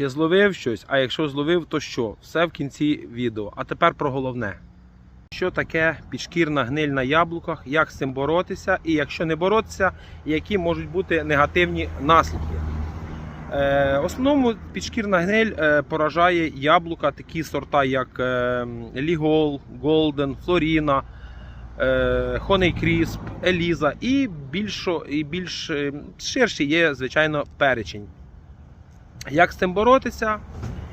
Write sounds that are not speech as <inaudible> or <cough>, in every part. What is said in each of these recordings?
Чи зловив щось, а якщо зловив, то що? Все в кінці відео. А тепер про головне. Що таке підшкірна гниль на яблуках, як з цим боротися, і якщо не боротися, які можуть бути негативні наслідки. Е, основному підшкірна гниль е, поражає яблука, такі сорта, як е, Лігол, Голден, Флоріна, е, Honey Crisp, Еліза і, більшо, і більш е, ширший є, звичайно, перечень. Як з цим боротися?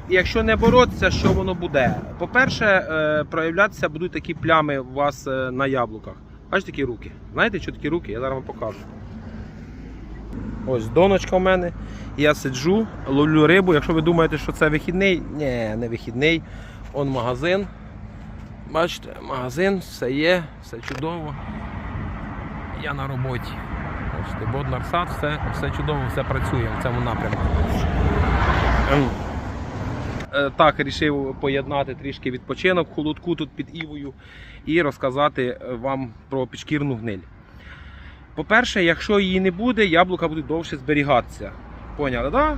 І якщо не боротися, що воно буде? По-перше, е, проявлятися будуть такі плями у вас е, на яблуках. Бачите такі руки? Знаєте, що такі руки? Я зараз вам покажу. Ось доночка у мене. Я сиджу, ловлю рибу. Якщо ви думаєте, що це вихідний, ні, не вихідний. Он магазин. Бачите, магазин, все є, все чудово. Я на роботі. Бачите, Боднар сад, все, все чудово, все працює в цьому напрямку. Е, Так, вирішив поєднати трішки відпочинок в холодку тут під Івою і розказати е, вам про підшкірну гниль. По-перше, якщо її не буде, яблука будуть довше зберігатися. Поняли, так? Да?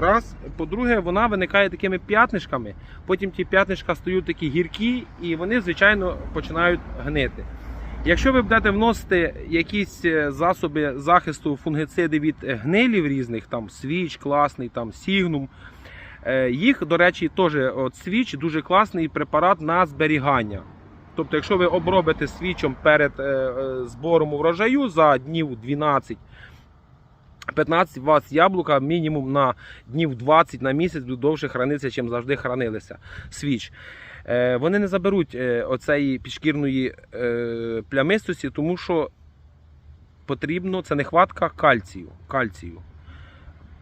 Раз. По-друге, вона виникає такими п'ятнишками, потім ті п'ятнишка стають такі гіркі і вони, звичайно, починають гнити. Якщо ви будете вносити якісь е, засоби захисту фунгициди від е, гнилів різних, там свіч класний, там сігнум, е, їх, до речі, теж от свіч дуже класний препарат на зберігання. Тобто, якщо ви обробите свічом перед збором урожаю за днів 12, 15 у вас яблука мінімум на днів 20 на місяць довше хранитися, чим завжди хранилися свіч. Е, Вони не заберуть е, оцеї підшкірної е, плямистості, тому що потрібно це нехватка кальцію. кальцію.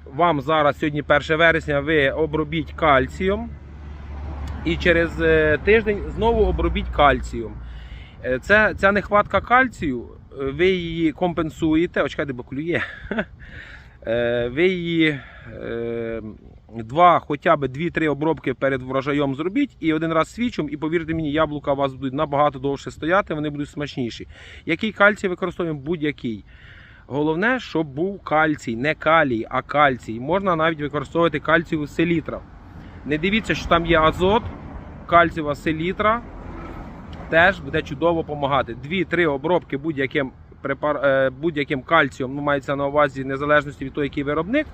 Вам зараз сьогодні 1 вересня ви обробіть кальцієм і через тиждень знову обробіть кальцієм. Це, ця нехватка кальцію, ви її компенсуєте. О, чекайте, бо клює. <laughs> Ви її два, хоча б 2-3 обробки перед врожаєм зробіть і один раз свічом, і повірте мені, яблука у вас будуть набагато довше стояти, вони будуть смачніші. Який кальцій використовуємо? Будь-який. Головне, щоб був кальцій, не калій, а кальцій. Можна навіть використовувати кальцієву селітра. Не дивіться, що там є азот, кальцієва селітра теж буде чудово допомагати. Дві-три обробки будь-яким е, будь-яким кальцієм, ну мається на увазі незалежності від того, який виробник.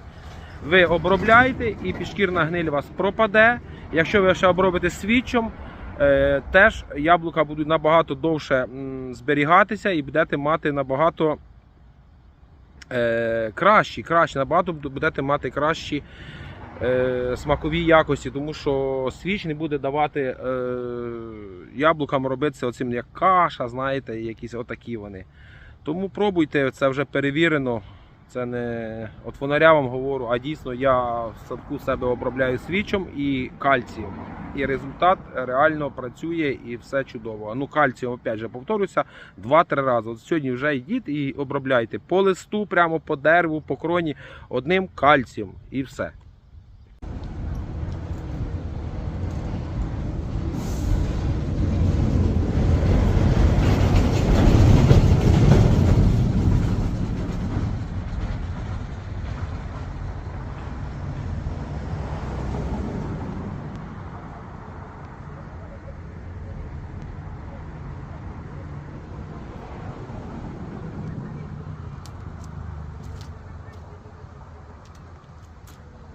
Ви обробляєте і підшкірна гниль у вас пропаде. Якщо ви ще обробите свічом, е, теж яблука будуть набагато довше зберігатися і будете мати набагато е, кращі, кращі, набагато будете мати кращі е, смакові якості, тому що свіч не буде давати яблукам робитися оцим як каша, знаєте, якісь отакі вони. Тому пробуйте, це вже перевірено. Це не от фонаря вам говорю, а дійсно я в садку себе обробляю свічом і кальцієм. І результат реально працює і все чудово. Ну, кальцієм, опять же, повторюся, 2-3 рази. От сьогодні вже йдіть і обробляйте по листу, прямо по дереву, по кроні одним кальцієм і все.